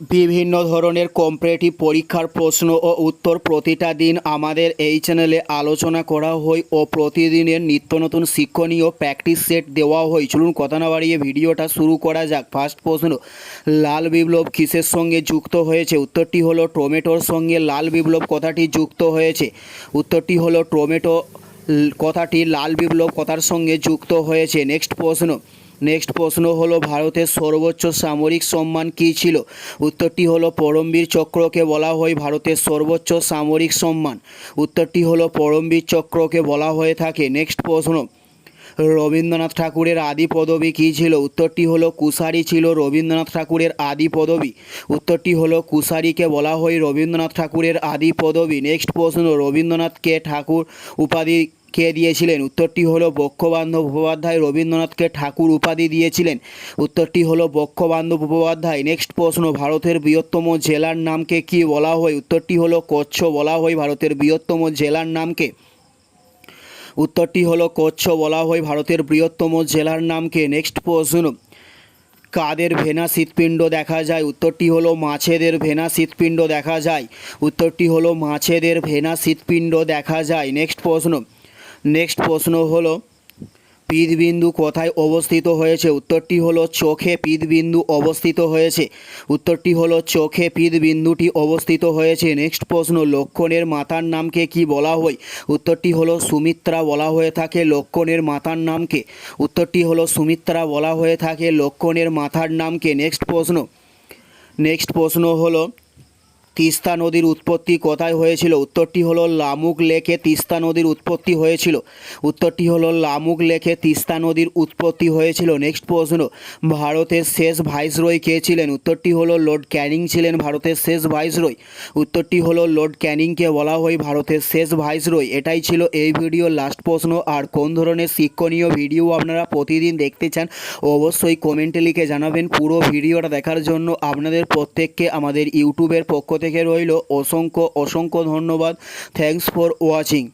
বিভিন্ন ধরনের কম্পারেটিভ পরীক্ষার প্রশ্ন ও উত্তর প্রতিটা দিন আমাদের এই চ্যানেলে আলোচনা করা হয় ও প্রতিদিনের নিত্য নতুন শিক্ষণীয় প্র্যাকটিস সেট দেওয়া হয়। চলুন কথা না বাড়িয়ে ভিডিওটা শুরু করা যাক। ফার্স্ট প্রশ্ন, লাল বিপ্লব কিসের সঙ্গে যুক্ত হয়েছে? উত্তরটি হলো টমেটোর সঙ্গে লাল বিপ্লব কথাটি যুক্ত হয়েছে। উত্তরটি হলো টমেটো, কথাটি লাল বিপ্লব কথার সঙ্গে যুক্ত হয়েছে। নেক্সট প্রশ্ন নেক্সট প্রশ্ন হলো, ভারতের সর্বোচ্চ সামরিক সম্মান কী ছিল? উত্তরটি হলো, পরমবীর চক্রকে বলা হয় ভারতের সর্বোচ্চ সামরিক সম্মান। উত্তরটি হলো, পরমবীর চক্রকে বলা হয়ে থাকে। নেক্সট প্রশ্ন, রবীন্দ্রনাথ ঠাকুরের আদি পদবী কী ছিল? উত্তরটি হলো, কুশারি ছিল রবীন্দ্রনাথ ঠাকুরের আদি পদবী। উত্তরটি হলো, কুশারিকে বলা হয় রবীন্দ্রনাথ ঠাকুরের আদি পদবী। নেক্সট প্রশ্ন, রবীন্দ্রনাথকে ঠাকুর উপাধি কে দিয়েছিলেন। উত্তরটি হলো বক্ষবান্ধব উপপাধ্যায় রবীন্দ্রনাথকে ঠাকুর উপাধি দিয়েছিলেন। উত্তরটি হলো বক্ষবান্ধব উপপাধ্যায়। নেক্সট প্রশ্ন, ভারতের বৃহত্তম জেলার নামকে কি বলা হয়? উত্তরটি হলো কচ্ছ, বলা হয় ভারতের বৃহত্তম জেলার নামকে। উত্তরটি হলো কচ্ছ, বলা হয় ভারতের বৃহত্তম জেলার নামকে। নেক্সট প্রশ্ন, কাদের ভেনা শীতপিণ্ড দেখা যায়? উত্তরটি হলো মাছেদের ভেনা শীতপিণ্ড দেখা যায়। উত্তরটি হলো মাছেদের ভেনা শীতপিণ্ড দেখা যায়। নেক্সট প্রশ্ন নেক্সট প্রশ্ন হলো পিদবিন্দু কোথায় অবস্থিত হয়েছে? উত্তরটি হলো, চোখে পিদবিন্দু অবস্থিত হয়েছে। উত্তরটি হলো, চোখে পিদবিন্দুটি অবস্থিত হয়েছে। নেক্সট প্রশ্ন, লক্ষণের মাতার নামকে কি বলা হয়? উত্তরটি হলো, সুমিত্রা বলা হয়ে থাকে লক্ষণের মাতার নামকে। উত্তরটি হলো, সুমিত্রা বলা হয়ে থাকে লক্ষণের মাথার নামকে। নেক্সট প্রশ্ন নেক্সট প্রশ্ন হলো তিস্তা নদীর উৎপত্তি কোথায় হয়েছিল? উত্তরটি হলো লামুক লেকে তিস্তা নদীর উৎপত্তি হয়েছিল। উত্তরটি হলো লামুক লেকে তিস্তা নদীর উৎপত্তি হয়েছিল। নেক্সট প্রশ্ন, ভারতের শেষ ভাইসরয় কে ছিলেন? উত্তরটি হলো লর্ড ক্যানিং ছিলেন ভারতের শেষ ভাইসরয়। উত্তরটি হলো লর্ড ক্যানিংকে বলা হয় ভারতের শেষ ভাইসরয়। এটাই ছিল এই ভিডিও লাস্ট প্রশ্ন। আর কোন ধরনের শিক্ষণীয় ভিডিও আপনারা প্রতিদিন দেখতে চান, অবশ্যই কমেন্টে লিখে জানাবেন। পুরো ভিডিওটা দেখার জন্য আপনাদের প্রত্যেককে আমাদের ইউটিউবের পক্ষ রইল অসংখ্য অসংখ্য ধন্যবাদ। Thanks for watching